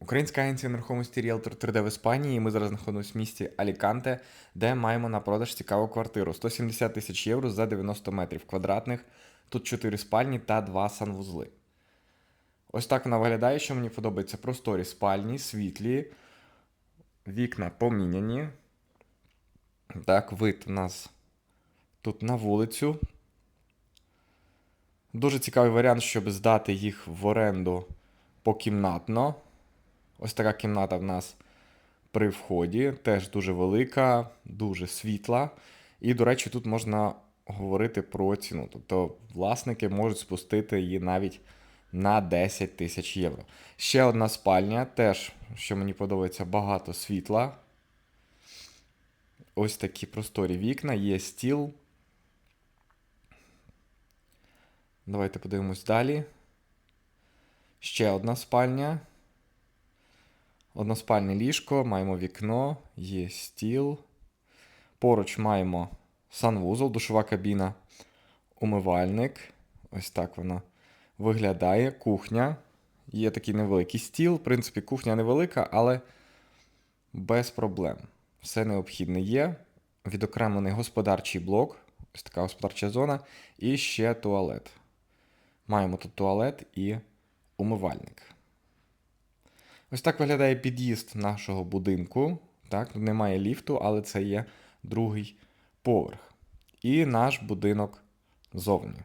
Українська агенція нерухомості Realtor 3D в Іспанії. Ми зараз знаходимося в місті Аліканте, де маємо на продаж цікаву квартиру 170 тисяч євро за 90 метрів квадратних. Тут 4 спальні та 2 санвузли. Ось так вона виглядає, що мені подобається. Просторі спальні, світлі, вікна поміняні. Так, вид у нас тут на вулицю. Дуже цікавий варіант, щоб здати їх в оренду покімнатно. Ось така кімната в нас при вході, теж дуже велика, дуже світла. І, до речі, тут можна говорити про ціну. Тобто власники можуть спустити її навіть на 10 тисяч євро. Ще одна спальня, теж, що мені подобається, багато світла. Ось такі просторі вікна, є стіл. Давайте подивимось далі. Ще одна спальня. Односпальне ліжко, маємо вікно, є стіл. Поруч маємо санвузол, душова кабіна, умивальник. Ось так вона виглядає. Кухня. Є такий невеликий стіл. В принципі, кухня невелика, але без проблем. Все необхідне є. Відокремлений господарчий блок, ось така господарча зона, і ще туалет. Маємо тут туалет і умивальник. Ось так виглядає під'їзд нашого будинку. Так, немає ліфту, але це є другий поверх. І наш будинок зовні.